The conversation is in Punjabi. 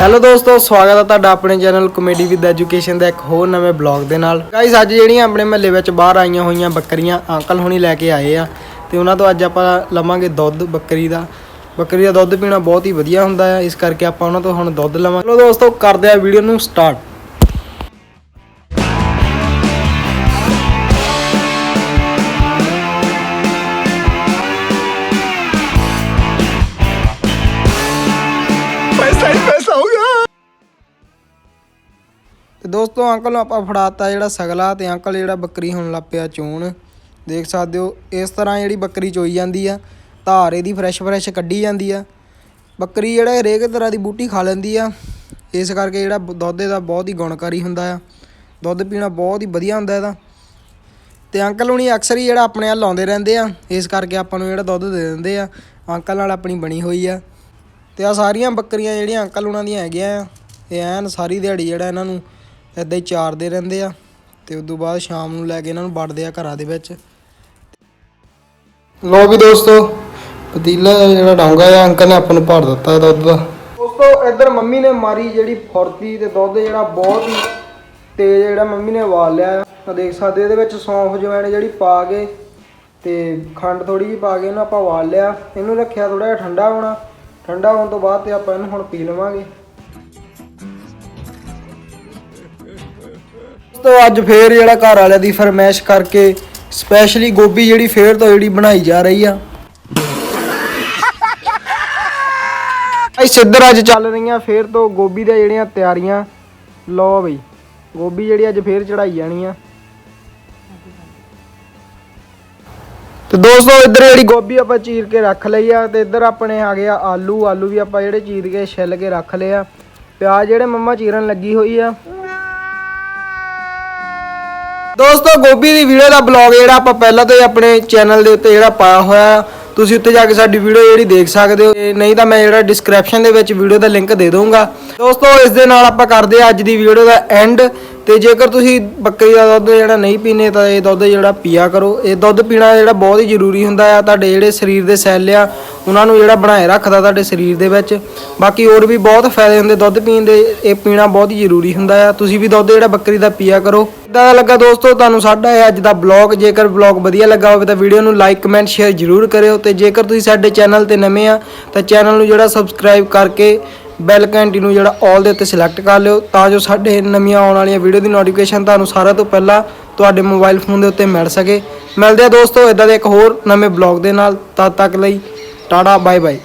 ਹੈਲੋ ਦੋਸਤੋ, ਸਵਾਗਤ ਹੈ ਤੁਹਾਡਾ ਆਪਣੇ ਚੈਨਲ ਕਮੇਡੀ ਵਿਦ ਐਜੂਕੇਸ਼ਨ ਦਾ ਇੱਕ ਹੋਰ ਨਵੇਂ ਬਲੌਗ ਦੇ ਨਾਲ। ਗਾਇਸ ਅੱਜ ਜਿਹੜੀਆਂ ਆਪਣੇ ਮਹੱਲੇ ਵਿੱਚ ਬਾਹਰ ਆਈਆਂ ਹੋਈਆਂ ਬੱਕਰੀਆਂ ਅੰਕਲ ਹੁਣੀ ਲੈ ਕੇ ਆਏ ਆ ਤੇ ਉਹਨਾਂ ਤੋਂ ਅੱਜ ਆਪਾਂ ਲਵਾਂਗੇ ਦੁੱਧ ਬੱਕਰੀ ਦਾ। ਬੱਕਰੀ ਦਾ ਦੁੱਧ ਪੀਣਾ ਬਹੁਤ ਹੀ ਵਧੀਆ ਹੁੰਦਾ ਹੈ ਇਸ ਕਰਕੇ ਆਪਾਂ ਉਹਨਾਂ ਤੋਂ ਹੁਣ ਦੁੱਧ ਲਵਾਂਗੇ। ਚਲੋ ਦੋਸਤੋ, ਕਰਦੇ ਆ ਵੀਡੀਓ ਨੂੰ ਸਟਾਰਟ ਤੇ ਦੋਸਤੋ, ਅੰਕਲ ਨੂੰ ਆਪਾਂ ਫੜਾਤਾ ਜਿਹੜਾ ਸਗਲਾ ਤੇ ਅੰਕਲ ਜਿਹੜਾ ਬੱਕਰੀ ਹੁਣ ਲੱਪਿਆ ਚੋਣ। ਦੇਖ ਸਕਦੇ ਹੋ, ਇਸ ਤਰ੍ਹਾਂ ਜਿਹੜੀ ਬੱਕਰੀ ਚੋਈ ਜਾਂਦੀ ਆ, ਧਾਰ ਇਹਦੀ ਫਰੈਸ਼ ਫਰੈਸ਼ ਕੱਢੀ ਜਾਂਦੀ ਆ। ਬੱਕਰੀ ਜਿਹੜਾ ਹਰੇਕ ਤਰ੍ਹਾਂ ਦੀ ਬੂਟੀ ਖਾ ਲੈਂਦੀ ਆ। ਇਸ ਕਰਕੇ ਜਿਹੜਾ ਬ- ਦੁੱਧ ਦਾ ਬਹੁਤ ਹੀ ਗੁਣਕਾਰੀ ਹੁੰਦਾ ਆ। ਦੁੱਧ ਪੀਣਾ ਬਹੁਤ ਹੀ ਵਧੀਆ ਹੁੰਦਾ ਇਹਦਾ। ਤੇ ਅੰਕਲ ਹੁਣੀ ਅਕਸਰ ਹੀ ਜਿਹੜਾ ਆਪਣੇ ਵੱਲ ਲਾਉਂਦੇ ਰਹਿੰਦੇ ਆ। ਇਸ ਕਰਕੇ ਆਪਾਂ ਨੂੰ ਜਿਹੜਾ ਦੁੱਧ ਦੇ ਦਿੰਦੇ ਆ, ਅੰਕਲ ਨਾਲ ਆਪਣੀ ਬਣੀ ਹੋਈ ਆ। ਤੇ ਆ ਸਾਰੀਆਂ ਬੱਕਰੀਆਂ ਜਿਹੜੀਆਂ ਅੰਕਲ ਉਹਨਾਂ ਦੀਆਂ ਹੈਗੀਆਂ ਆ, ਇਹ ਐਨ ਸਾਰੀ ਦਿਹਾੜੀ ਜਿਹੜਾ ਇਹਨਾਂ ਨੂੰ ਇਦਾਂ ਹੀ ਚਾਰਦੇ ਰਹਿੰਦੇ ਆ ਤੇ ਤੋਂ ਬਾਅਦ ਸ਼ਾਮ ਨੂੰ ਲੈ ਕੇ ਇਹਨਾਂ ਨੂੰ ਵੜਦੇ ਆ ਘਰਾਂ ਦੇ ਵਿੱਚ। ਲੋ ਵੀ ਦੋਸਤੋ ਪਤੀਲਾ ਜਿਹੜਾ ਡਾਂਗਾ ਆ ਅੰਕਲ ਨੇ ਆਪਾਂ ਨੂੰ ਭਰ ਦਿੱਤਾ ਦੁੱਧ ਦਾ। ਦੋਸਤੋ ਇੱਧਰ ਮੰਮੀ ਨੇ ਮਾਰੀ ਜਿਹੜੀ ਫੁਰਤੀ ਤੇ ਦੁੱਧ ਜਿਹੜਾ ਬਹੁਤ ਹੀ ਤੇਜ਼ ਜਿਹੜਾ ਮੰਮੀ ਨੇ ਉਬਾਲ ਲਿਆ ਆ। ਤਾਂ ਦੇਖ ਸਕਦੇ ਇਹਦੇ ਵਿੱਚ ਸੌਂਫ ਜਵੈਣ ਜਿਹੜੀ ਪਾ ਕੇ ਤੇ ਖੰਡ ਥੋੜੀ ਜਿਹੀ ਪਾ ਕੇ ਇਹਨੂੰ ਆਪਾਂ ਉਬਾਲ ਲਿਆ। ਇਹਨੂੰ ਰੱਖਿਆ ਥੋੜਾ ਜਿਹਾ ਠੰਡਾ ਹੋਣਾ। ਠੰਡਾ ਹੋਣ ਤੋਂ ਬਾਅਦ ਤੇ ਆਪਾਂ ਇਹਨੂੰ ਹੁਣ ਪੀ ਲਵਾਂਗੇ। ਤੋਂ ਅੱਜ ਫੇਰ ਜਿਹੜਾ ਘਰ ਵਾਲਿਆਂ ਦੀ ਫਰਮਾਇਸ਼ ਕਰਕੇ ਸਪੈਸ਼ਲੀ ਗੋਭੀ ਜਿਹੜੀ ਫੇਰ ਤੋਂ ਜਿਹੜੀ ਬਣਾਈ ਜਾ ਰਹੀ ਆ। ਭਾਈ ਸਿੱਧਰ ਅੱਜ ਚੱਲ ਰਹੀਆਂ ਫੇਰ ਤੋਂ ਗੋਭੀ ਦੀਆਂ ਜਿਹੜੀਆਂ ਤਿਆਰੀਆਂ। ਲਓ ਬਈ, ਗੋਭੀ ਜਿਹੜੀ ਅੱਜ ਫੇਰ ਚੜਾਈ ਜਾਣੀ ਆ। ਤੇ ਦੋਸਤੋ ਇੱਧਰ ਜਿਹੜੀ ਗੋਭੀ ਆਪਾਂ ਚੀਰ ਕੇ ਰੱਖ ਲਈ ਆ ਤੇ ਇੱਧਰ ਆਪਣੇ ਆ ਗਿਆ ਆਲੂ। ਆਲੂ ਵੀ ਆਪਾਂ ਜਿਹੜੇ ਚੀਰ ਕੇ ਛਿੱਲ ਕੇ ਰੱਖ ਲਏ ਆ। ਪਿਆਜ਼ ਜਿਹੜੇ ਮੰਮਾ ਚੀਰਨ ਲੱਗੀ ਹੋਈ ਆ। ਦੋਸਤੋ, ਗੋਭੀ ਦੀ ਵੀਡੀਓ ਦਾ ਬਲੌਗ ਜਿਹੜਾ ਆਪਾਂ ਪਹਿਲਾਂ ਤੋਂ ਹੀ ਆਪਣੇ ਚੈਨਲ ਦੇ ਉੱਤੇ ਜਿਹੜਾ ਪਾਇਆ ਹੋਇਆ ਤੁਸੀਂ ਉੱਤੇ ਜਾ ਕੇ ਸਾਡੀ ਵੀਡੀਓ ਜਿਹੜੀ ਦੇਖ ਸਕਦੇ ਹੋ। ਤੇ ਨਹੀਂ ਤਾਂ ਮੈਂ ਜਿਹੜਾ ਡਿਸਕ੍ਰਿਪਸ਼ਨ ਦੇ ਵਿੱਚ ਵੀਡੀਓ ਦਾ ਲਿੰਕ ਦੇ ਦਊਂਗਾ। ਦੋਸਤੋ, ਇਸ ਦੇ ਨਾਲ ਆਪਾਂ ਕਰਦੇ ਆ ਅੱਜ ਦੀ ਵੀਡੀਓ ਦਾ ਐਂਡ ਤੇ ਜੇਕਰ ਤੁਸੀਂ ਬੱਕਰੀ ਦਾ ਦੁੱਧ ਜਿਹੜਾ ਨਹੀਂ ਪੀਨੇ ਤਾਂ ਇਹ ਦੁੱਧ ਜਿਹੜਾ ਪੀਆ ਕਰੋ। ਇਹ ਦੁੱਧ ਪੀਣਾ ਜਿਹੜਾ ਬਹੁਤ ਹੀ ਜ਼ਰੂਰੀ ਹੁੰਦਾ ਆ, ਤੁਹਾਡੇ ਜਿਹੜੇ ਸਰੀਰ ਦੇ ਸੈੱਲ ਆ, ਉਹਨਾਂ ਨੂੰ ਜਿਹੜਾ ਬਣਾਏ ਰੱਖਦਾ ਤੁਹਾਡੇ ਸਰੀਰ ਦੇ ਵਿੱਚ। ਬਾਕੀ ਹੋਰ ਵੀ ਬਹੁਤ ਫਾਇਦੇ ਹੁੰਦੇ ਦੁੱਧ ਪੀਣ ਦੇ, ਇਹ ਪੀਣਾ ਬਹੁਤ ਹੀ ਜ਼ਰੂਰੀ ਹੁੰਦਾ ਆ। ਤੁਸੀਂ ਵੀ ਦੁੱਧ ਜਿਹੜਾ ਬੱਕਰੀ ਦਾ ਪੀਆ ਕਰੋ। ਕਿੱਦਾਂ ਦਾ ਲੱਗਾ ਦੋਸਤੋ? ਤੁਹਾਨੂੰ ਸਾਡਾ ਇਹ ਅੱਜ ਦਾ ਬਲੌਗ ਜੇਕਰ ਬਲੌਗ ਵਧੀਆ ਲੱਗਾ ਹੋਵੇ ਤਾਂ ਵੀਡੀਓ ਨੂੰ ਲਾਈਕ ਕਮੈਂਟ ਸ਼ੇਅਰ ਜ਼ਰੂਰ ਕਰਿਓ ਤੇ ਜੇਕਰ ਤੁਸੀਂ ਸਾਡੇ ਚੈਨਲ ਤੇ ਨਵੇਂ ਆ, ਤਾਂ ਚੈਨਲ ਨੂੰ ਜਿਹੜਾ ਸਬਸਕ੍ਰਾਈਬ ਕਰਕੇ ਬੈਲ ਘੰਟੀ ਨੂੰ ਜਿਹੜਾ ਆਲ ਦੇ ਉੱਤੇ ਸਿਲੈਕਟ ਕਰ ਲਿਓ ਤਾਂ ਜੋ ਸਾਡੇ ਨਵੀਆਂ ਆਉਣ ਵਾਲੀਆਂ ਵੀਡੀਓ ਦੀ ਨੋਟੀਫਿਕੇਸ਼ਨ ਤੁਹਾਨੂੰ ਸਾਰਿਆਂ ਤੋਂ ਪਹਿਲਾਂ ਤੁਹਾਡੇ ਮੋਬਾਈਲ ਫੋਨ ਦੇ ਉੱਤੇ ਮਿਲ ਸਕੇ। ਮਿਲਦੇ ਆ ਦੋਸਤੋ ਇਦਾਂ ਦੇ ਇੱਕ ਹੋਰ ਨਵੇਂ ਬਲੌਗ ਦੇ ਨਾਲ। ਤਦ ਤੱਕ ਲਈ, ਟਾਟਾ ਬਾਏ ਬਾਏ